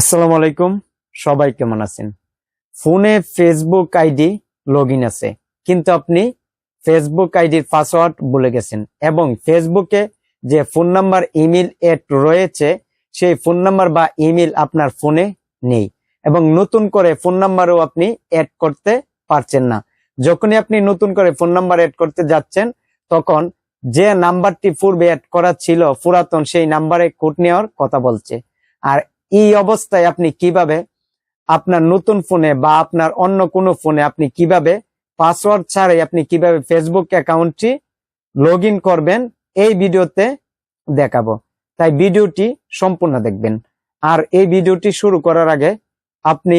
আসসালামু আলাইকুম। সবাই কেমন আছেন? ফোনে ফেসবুক আইডি লগ আছে। কিন্তু আপনি ফেসবুক আইডির পাসওয়ার্ড ভুলে গেছেন এবং ফেসবুকে যে ফোন নাম্বার ইমেল এড রয়েছে, সেই ফোন নাম্বার বা ইমেল আপনার ফোনে নেই এবং নতুন করে ফোন নাম্বারও আপনি অ্যাড করতে পারছেন না। যখনই আপনি নতুন করে ফোন নাম্বার অ্যাড করতে যাচ্ছেন, তখন যে নাম্বারটি পূর্বে অ্যাড করা ছিল, পুরাতন সেই নাম্বারে কোড নেওয়ার কথা বলছে। আর এই অবস্থায় আপনি কীভাবে আপনার নতুন ফোনে বা আপনার অন্য কোনো ফোনে আপনি কীভাবে পাসওয়ার্ড ছাড়াই আপনি কীভাবে ফেসবুক অ্যাকাউন্টটি লগ করবেন, এই ভিডিওতে দেখাবো। তাই ভিডিওটি সম্পূর্ণ দেখবেন। আর এই ভিডিওটি শুরু করার আগে আপনি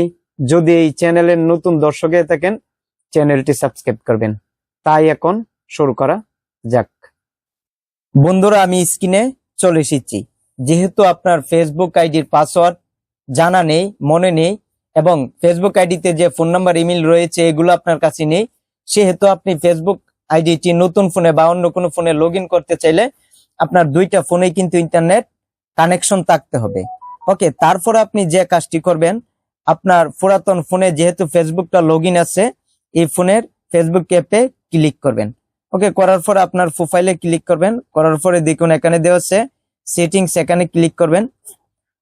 যদি এই চ্যানেলের নতুন দর্শক হয়ে থাকেন, চ্যানেলটি সাবস্ক্রাইব করবেন। তাই এখন শুরু করা যাক। বন্ধুরা, আমি স্ক্রিনে চলে এসেছি। যেহেতু আপনার ফেসবুক আইডির পাসওয়ার্ড জানা নেই, মনে নেই, এবং ফেসবুক আইডিতে যে ফোন নাম্বার ইমেল রয়েছে, এগুলো আপনার কাছে নেই, সেহেতু আপনি ফেসবুক আইডিটি নতুন ফোনে বা অন্য কোনো ফোনে লগ করতে চাইলে আপনার দুইটা ফোনে কিন্তু ইন্টারনেট কানেকশন থাকতে হবে। ওকে, তারপর আপনি যে কাজটি করবেন, আপনার পুরাতন ফোনে যেহেতু ফেসবুকটা লগ আছে, এই ফোনের ফেসবুক অ্যাপে ক্লিক করবেন। ওকে, করার পরে আপনার প্রোফাইলে ক্লিক করবেন, করার পরে দেখুন এখানে দেওয়া আছে সেটিংস এখানে ক্লিক করবেন।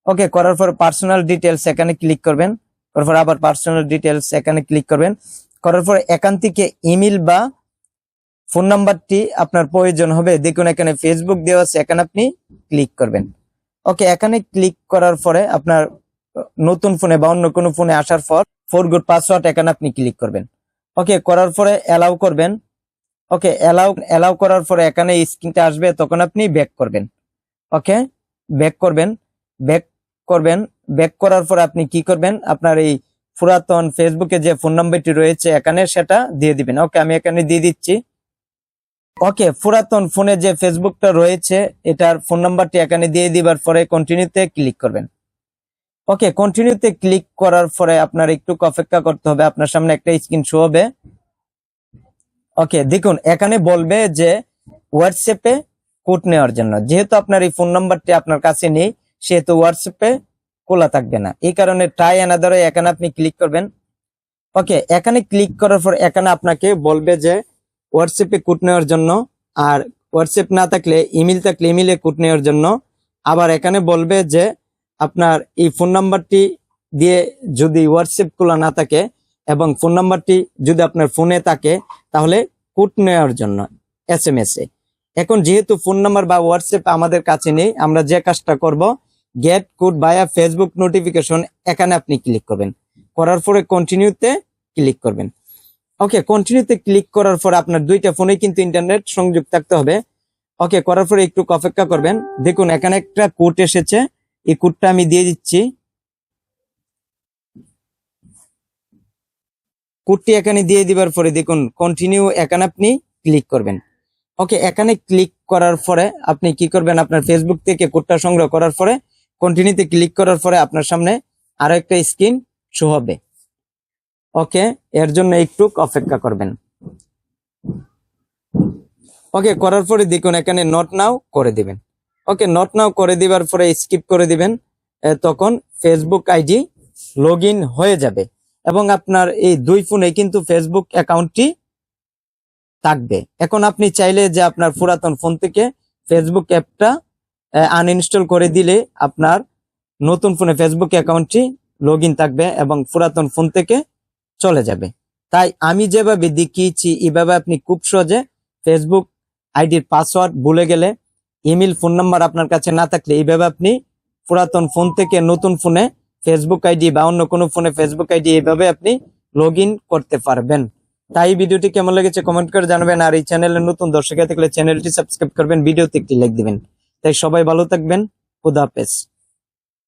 ওকে করার পর পার্সোনাল ডিটেলস এখানে ক্লিক করবেন। করার পর আবার পার্সোনাল ডিটেলস এখানে ক্লিক করবেন। করার পর এখান থেকে ইমেল বা ফোন নাম্বারটি আপনার প্রয়োজন হবে। দেখুন, এখানে ফেসবুক দেওয়া আছে, এখানে আপনি ক্লিক করবেন। ওকে এখানে ক্লিক করার পরে আপনার নতুন ফোনে বা অন্য কোনো ফোনে আসার পর ফোর গুড পাসওয়ার্ড এখানে আপনি ক্লিক করবেন। ওকে করার পরে অ্যালাউ করবেন। ওকে অ্যালাউ অ্যালাউ করার পরে এখানে স্ক্রিনটা আসবে, তখন আপনি ব্যাক করবেন। ওকে? ব্যাক করবেন ব্যাক করবেন, ব্যাক করার পর আপনি কি করবেন? আপনার এই পুরাতন ফেসবুকে যে ফোন নাম্বারটি রয়েছে, এখানে সেটা দিয়ে দিবেন। ওকে, আমি এখানে দিয়ে দিচ্ছি। ওকে, পুরাতন ফোনে যে ফেসবুকটা রয়েছে, এটার ফোন নাম্বারটি এখানে দিয়ে দিবার পরে কন্টিনিউতে ক্লিক করবেন। ওকে কন্টিনিউতে ক্লিক করার পরে আপনার একটু অপেক্ষা করতে হবে, আপনার সামনে একটা স্ক্রিন শো হবে। ওকে, দেখুন, এখানে বলবে যে হোয়াটসঅ্যাপে কোড নেওয়ার জন্য। যেহেতু আপনার এই ফোন নাম্বারটি আপনার কাছে নেই, সেহেতু হোয়াটসঅ্যাপে খোলা থাকবে না। এই কারণে ট্রাই অ্যানাদারে এখানে আপনি ক্লিক করবেন। ওকে এখানে ক্লিক করার পর এখানে আপনাকে বলবে যে হোয়াটসঅ্যাপে কোড নেওয়ার জন্য আর হোয়াটসঅ্যাপ না থাকলে ইমেল থাকলে ইমেলে কোড নেওয়ার জন্য। আবার এখানে বলবে যে আপনার এই ফোন নাম্বারটি দিয়ে যদি হোয়াটসঅ্যাপ খোলা না থাকে এবং ফোন নাম্বারটি যদি আপনার ফোনে থাকে, তাহলে কোড নেওয়ার জন্য এস এম এস এ এখন যেহেতু ফোন নাম্বার বা হোয়াটসঅ্যাপ আমাদের কাছে নেই, আমরা যে কাজটা করব get code via Facebook notification এখানে আপনি ক্লিক করবেন। করার পরে কন্টিনিউতে ক্লিক করবেন। ওকে কন্টিনিউতে ক্লিক করার পরে আপনার দুইটা ফোনে কিন্তু ইন্টারনেট সংযোগ থাকতে হবে। ওকে করার পরে একটু অপেক্ষা করবেন। দেখুন, এখানে একটা কোড এসেছে। এই কোডটা আমি দিয়ে দিচ্ছি। কোডটি এখানে দিয়ে দিবার পরে দেখুন কন্টিনিউ এখানে আপনি ক্লিক করবেন। ওকে, এখানে ক্লিক করার পরে আপনি কি করবেন? আপনার ফেসবুক থেকে কোডটা সংগ্রহ করার পরে কন্টিনিউতে ক্লিক করার পরে আপনার সামনে আরও একটা স্ক্রিন শো হবে। ওকে, এর জন্য একটু অপেক্ষা করবেন। ওকে, করার পরে দেখুন এখানে নট নাও করে দিবেন। ওকে নট নাও করে দিবার পরে স্কিপ করে দিবেন। তখন ফেসবুক আইডি লগ হয়ে যাবে। এবং আপনার এই দুই ফোনে কিন্তু ফেসবুক অ্যাকাউন্টটি থাকবে। এখন আপনি চাইলে যে আপনার পুরাতন ফোন থেকে ফেসবুক অ্যাপটা আনইনস্টল করে দিলে আপনার নতুন ফোনে ফেসবুক অ্যাকাউন্টটি লগ থাকবে এবং পুরাতন ফোন থেকে চলে যাবে। তাই আমি যেভাবে দেখিয়েছি, এভাবে আপনি খুব সহজে ফেসবুক আইডির পাসওয়ার্ড ভুলে গেলে ইমেল ফোন নাম্বার আপনার কাছে না থাকলে, এইভাবে আপনি পুরাতন ফোন থেকে নতুন ফোনে ফেসবুক আইডি বা অন্য কোনো ফোনে ফেসবুক আইডি, এইভাবে আপনি লগ করতে পারবেন। তাই ভিডিওটি কেমন লেগেছে কমেন্ট করে জানাবেন, আর এই চ্যানেলের নতুন দর্শক থাকলে চ্যানেলটি সাবস্ক্রাইব করবেন, ভিডিওতে একটি লাইক দিবেন। তাই সবাই ভালো থাকবেন, খুদা হাফেজ।